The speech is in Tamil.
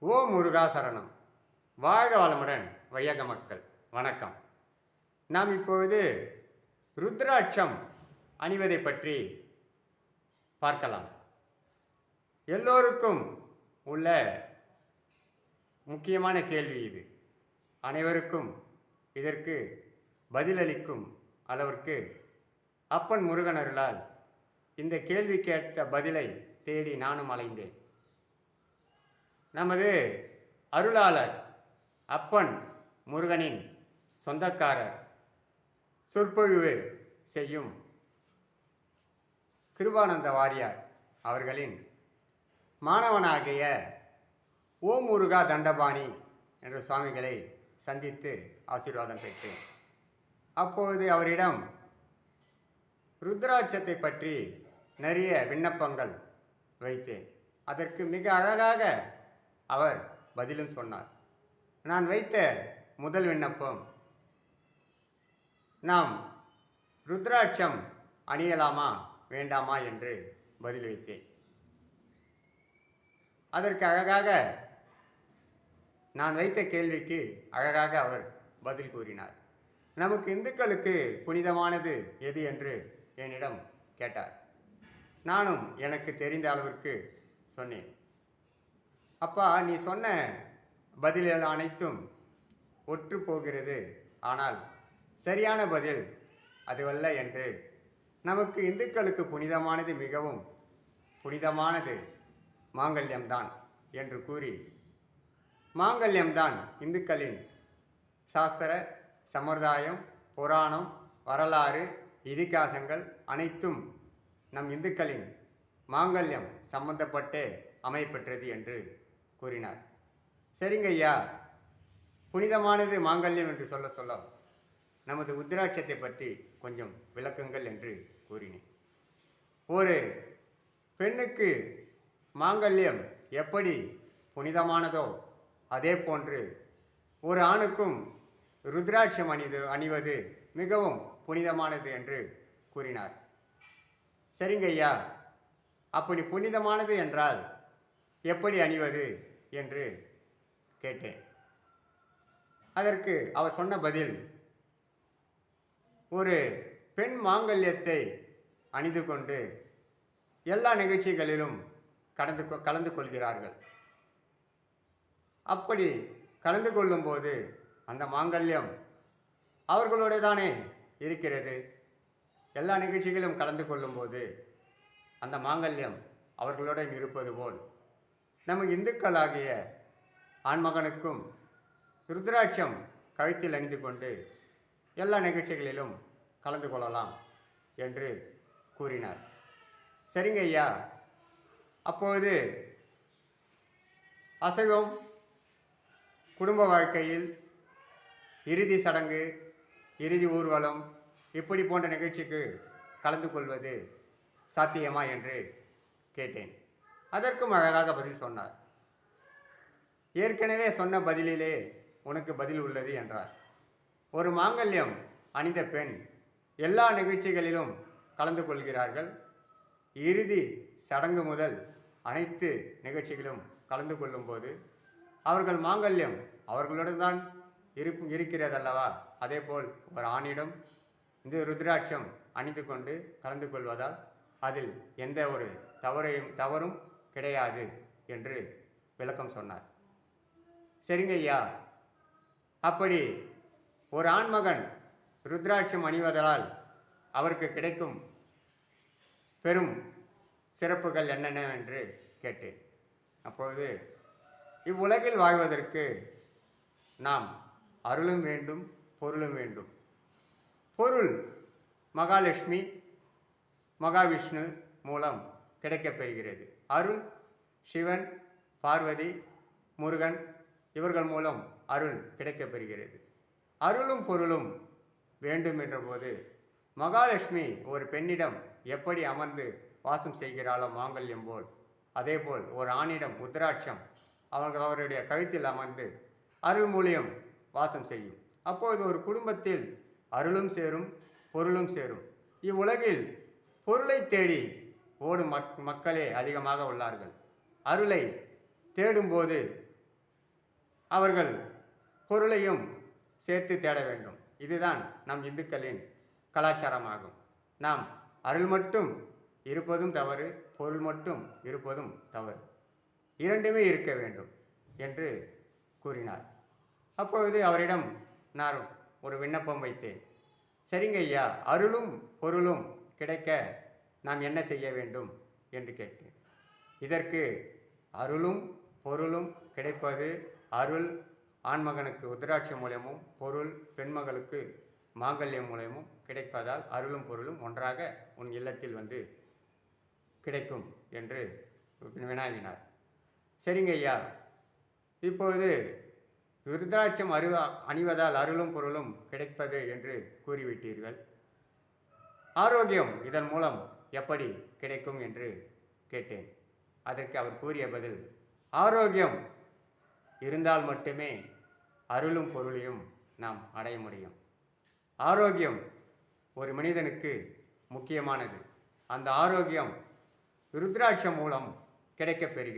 ஓ முருகா சரணம். வாழ்க வளமுடன் வையக மக்கள். வணக்கம். நாம் இப்பொழுது ருத்ராட்சம் அணிவதை பற்றி பார்க்கலாம். எல்லோருக்கும் உள்ள முக்கியமான கேள்வி இது. அனைவருக்கும் இதற்கு பதிலளிக்கும் அளவிற்கு அப்பன் முருகனர்களால் இந்த கேள்வி கேட்ட பதிலை தேடி நானும் அலைந்தேன். நமது அருளாளர் அப்பன் முருகனின் சொந்தக்காரர் சொற்பொழிவு செய்யும் கிருபானந்த வாரியார் அவர்களின் மாணவனாகிய ஓ முருகா தண்டபாணி என்ற சுவாமிகளை சந்தித்து ஆசீர்வாதம் பெற்றேன். அப்பொழுது அவரிடம் ருத்ராட்சத்தை பற்றி நிறைய விண்ணப்பங்கள் வைத்தேன். அதற்கு மிக அழகாக அவர் பதிலும் சொன்னார். நான் வைத்த முதல் விண்ணப்பம் நாம் ருத்ராட்சம் அணியலாமா வேண்டாமா என்று பதில் வைத்தேன். அதற்கு அழகாக நான் வைத்த கேள்விக்கு அழகாக அவர் பதில் கூறினார். நமக்கு இந்துக்களுக்கு புனிதமானது எது? என்று என்னிடம் கேட்டார். நானும் எனக்கு தெரிந்த அளவிற்கு சொன்னேன். அப்பா நீ சொன்ன பதில்கள் அனைத்தும் ஒற்று போகிறது. ஆனால் சரியான பதில் அதுவல்ல என்று நமக்கு இந்துக்களுக்கு புனிதமானது மிகவும் புனிதமானது மாங்கல்யம்தான் என்று கூறி மாங்கல்யம்தான் இந்துக்களின் சாஸ்திர சம்பிரதாயம் புராணம் வரலாறு இதிகாசங்கள் அனைத்தும் நம் இந்துக்களின் மாங்கல்யம் சம்பந்தப்பட்டு அமைப்பெற்றது என்று கூறினார். சரிங்க ஐயா. புனிதமானது மாங்கல்யம் என்று சொல்ல சொல்ல நமது உத்திராட்சத்தை பற்றி கொஞ்சம் விளக்குங்கள் என்று கூறினேன். ஒரு பெண்ணுக்கு மாங்கல்யம் எப்படி புனிதமானதோ அதே போன்று ஒரு ஆணுக்கும் ருத்ராட்சம் அணிது அணிவது மிகவும் புனிதமானது என்று கூறினார். சரிங்க ஐயா அப்படி புனிதமானது என்றால் எப்படி அணிவது என்று கேட்டேன். அதற்கு அவர் சொன்ன பதில் ஒரு பெண் மாங்கல்யத்தை அணிந்து கொண்டு எல்லா நிகழ்ச்சிகளிலும் கடந்து கொ- கலந்து கொள்கிறார்கள். அப்படி கலந்து கொள்ளும்போது அந்த மாங்கல்யம் அவர்களோட தானே இருக்கிறது? எல்லா நிகழ்ச்சிகளும் கலந்து கொள்ளும்போது அந்த மாங்கல்யம் அவர்களுடன் இருப்பது போல் நம்ம இந்துக்களாகிய ஆண்மகனுக்கும் ருத்ராட்சம் கழுத்தில் அணிந்து கொண்டு எல்லா நிகழ்ச்சிகளிலும் கலந்து கொள்ளலாம் என்று கூறினார். சரிங்க ஐயா. அப்போது அசைவம் குடும்ப வாழ்க்கையில் இறுதி சடங்கு இறுதி ஊர்வலம் இப்படி போன்ற நிகழ்ச்சிக்கு கலந்து கொள்வது சாத்தியமா என்று கேட்டேன். அதற்கும் அழகாக பதில் சொன்னார். ஏற்கனவே சொன்ன பதிலிலே உனக்கு பதில் உள்ளது என்றார். ஒரு மாங்கல்யம் அணிந்த பெண் எல்லா நிகழ்ச்சிகளிலும் கலந்து கொள்கிறார்கள். இறுதி சடங்கு முதல் அனைத்து நிகழ்ச்சிகளும் கலந்து கொள்ளும்போது அவர்கள் மாங்கல்யம் அவர்களுடன் தான் இருப்பு இருக்கிறதல்லவா? அதேபோல் ஒரு ஆணிடம் இந்த ருத்ராட்சம் அணிந்து கொண்டு கலந்து கொள்வதால் அதில் எந்த ஒரு தவறையும் தவறும் கிடையாது என்று விளக்கம் சொன்னார். சரிங்க ஐயா. அப்படி ஒரு ஆண்மகன் ருத்ராட்சம் அணிவதால் அவருக்கு கிடைக்கும் பெரும் சிறப்புகள் என்னென்ன என்று கேட்டேன். அப்பொழுது இவ்வுலகில் வாழ்வதற்கு நாம் அருளும் வேண்டும் பொருளும் வேண்டும். பொருள் மகாலட்சுமி மகாவிஷ்ணு மூலம் கிடைக்கப்பெறுகிறது. அருள் சிவன் பார்வதி முருகன் இவர்கள் மூலம் அருள் கிடைக்கப்பெறுகிறது. அருளும் பொருளும் வேண்டும் என்றபோது மகாலட்சுமி ஒரு பெண்ணிடம் எப்படி அமர்ந்து வாசம் செய்கிறாளோ மாங்கல்யம் போல் அதேபோல் ஒரு ஆணிடம் உத்ராட்சம் அவர்கள் அவருடைய கழுத்தில் அமர்ந்து அருள் மூலியம் வாசம் செய்யும். அப்போது ஒரு குடும்பத்தில் அருளும் சேரும் பொருளும் சேரும். இவ்வுலகில் பொருளை தேடி ஓடும் மக் மக்களே அதிகமாக உள்ளார்கள். அருளை தேடும்போது அவர்கள் பொருளையும் சேர்த்து தேட வேண்டும். இதுதான் நம் இந்துக்களின் கலாச்சாரமாகும். நாம் அருள் மட்டும் இருப்பதும் தவறு பொருள் மட்டும் இருப்பதும் தவறு. இரண்டுமே இருக்க வேண்டும் என்று கூறினார். அப்பொழுது அவரிடம் நான் ஒரு விண்ணப்பம் வைத்தேன். சரிங்க ஐயா அருளும் பொருளும் கிடைக்க நாம் என்ன செய்ய வேண்டும்? என்று கேட்டேன். இதற்கு அருளும் பொருளும் கிடைப்பது அருள் ஆண்மகனுக்கு உத்ராட்சி மூலியமும் பொருள் பெண்மகளுக்கு மாங்கல்யம் மூலியமும் கிடைப்பதால் அருளும் பொருளும் ஒன்றாக உன் இல்லத்தில் வந்து கிடைக்கும் என்று வினாவினார். சரிங்க ஐயா இப்பொழுது விருதாட்சம் அரு அணிவதால் அருளும் பொருளும் கிடைப்பது என்று கூறிவிட்டீர்கள். ஆரோக்கியம் இதன் மூலம் எப்படி கிடைக்கும் என்று கேட்டேன். அதற்கு அவர் கூறிய பதில் ஆரோக்கியம் இருந்தால் மட்டுமே அருளும் பொருளையும் நாம் அடைய முடியும். ஆரோக்கியம் ஒரு மனிதனுக்கு முக்கியமானது. அந்த ஆரோக்கியம் ருத்ராட்சம் மூலம் கிடைக்கப் பெறுகிறது.